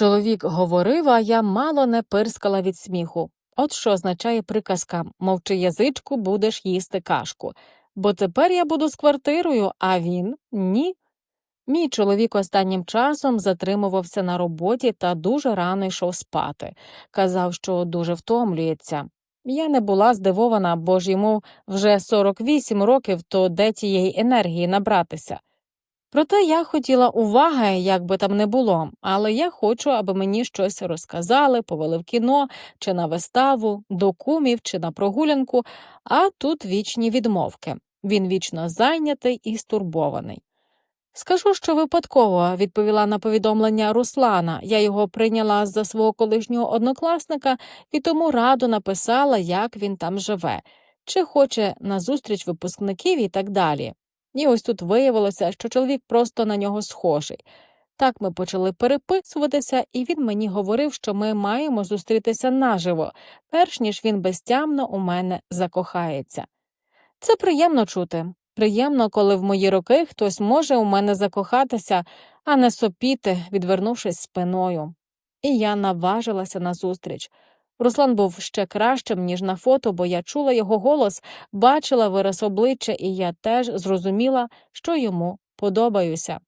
Чоловік говорив, а я мало не пирскала від сміху. От що означає приказка мовчи язичку, будеш їсти кашку. Бо тепер я буду з квартирою, а він ні. Мій чоловік останнім часом затримувався на роботі та дуже рано йшов спати. Казав, що дуже втомлюється. Я не була здивована, бо ж йому вже 48 років, то де тієї енергії набратися. Проте я хотіла уваги, як би там не було, але я хочу, аби мені щось розказали, повели в кіно чи на виставу, до кумів чи на прогулянку, а тут вічні відмовки. Він вічно зайнятий і стурбований. Скажу, що випадково відповіла на повідомлення Руслана. Я його прийняла за свого колишнього однокласника і тому радо написала, як він там живе, чи хоче на зустріч випускників і так далі. І ось тут виявилося, що чоловік просто на нього схожий. Так ми почали переписуватися, і він мені говорив, що ми маємо зустрітися наживо, перш ніж він безтямно у мене закохається. Це приємно чути. Приємно, коли в мої роки хтось може у мене закохатися, а не сопіти, відвернувшись спиною. І я наважилася на зустріч. Руслан був ще кращим, ніж на фото, бо я чула його голос, бачила вираз обличчя, і я теж зрозуміла, що йому подобаюся.